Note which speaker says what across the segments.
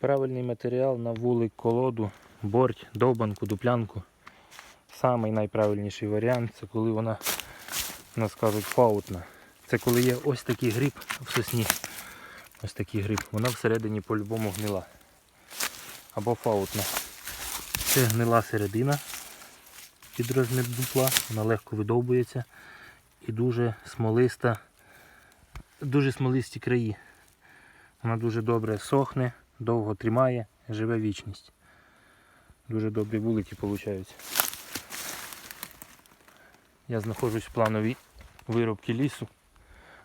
Speaker 1: Правильний матеріал на вулик, колоду, борть, довбанку, дуплянку. Самий найправильніший варіант це коли вона, нас кажуть, фаутна. Це коли є ось такий гриб в сосні. Ось такий гриб. Вона всередині по-любому гнила. Або фаутна. Це гнила середина під розмір дупла, вона легко видовбується і дуже смолиста, дуже смолисті краї. Вона дуже добре сохне, довго тримає, живе вічність. Дуже добрі вулики виходять. Я знаходжусь в плановій виробці лісу,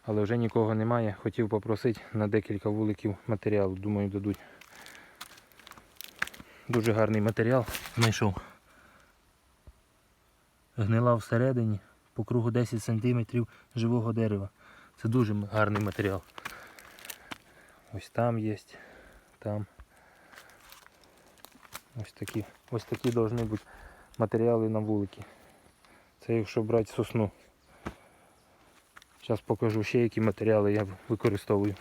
Speaker 1: але вже нікого немає. Хотів попросити на декілька вуликів матеріалу. Думаю, дадуть. Дуже гарний матеріал знайшов. Гнила всередині по кругу 10 см живого дерева. Це дуже гарний матеріал. Ось там є, там. Ось такі. Ось такі повинні бути матеріали на вулики. Це якщо брати сосну. Зараз покажу ще які матеріали я використовую.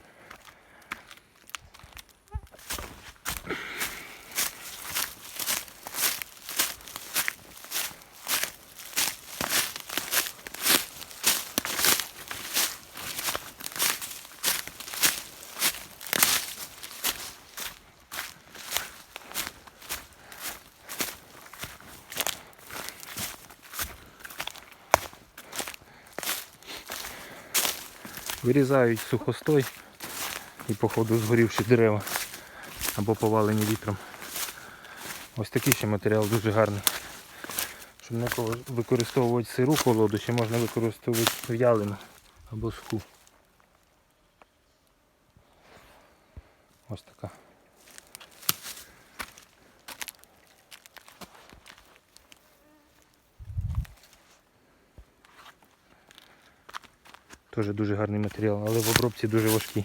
Speaker 1: Вирізають сухостой і походу згорівші дерева або повалені вітром. Ось такий ще матеріал дуже гарний. Щоб не використовувати сиру колоду, ще можна використовувати в'ялину або суху. Ось така. Теж дуже гарний матеріал, але в обробці дуже важкий.